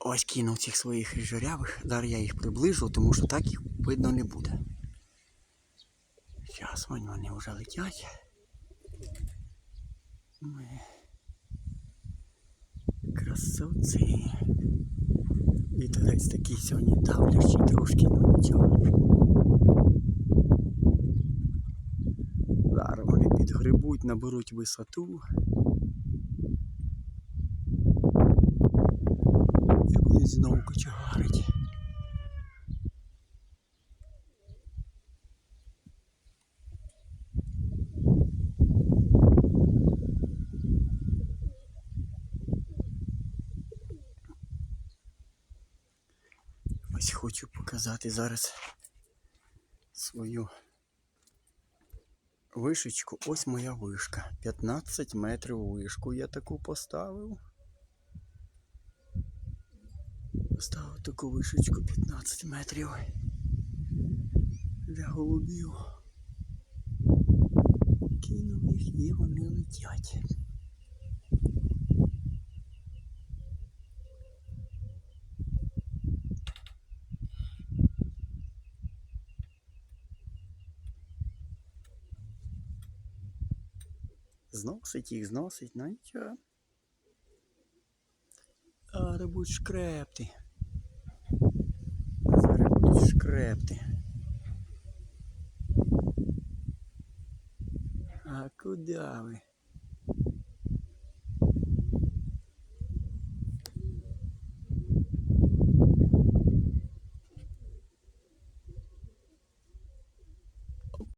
Ось кинув цих своїх жирявих. Зараз я їх приближу, тому що так їх видно не буде. Зараз вон вони вже летять. Ми... Красавці. Вітерець такий сьогодні давлящий трошки, ну нічого. Зараз вони підгребуть, наберуть висоту. І будуть знову кочегарить. Ось хочу показати зараз свою вишечку. Ось моя вишка. 15 метрів вишку я таку поставив. Поставив таку вишечку 15 метрів для голубів. Кинув їх і вони летять. Зносить їх, зносить, ну нічого. Зараз будуть шкрепти. Зараз. А куди ви?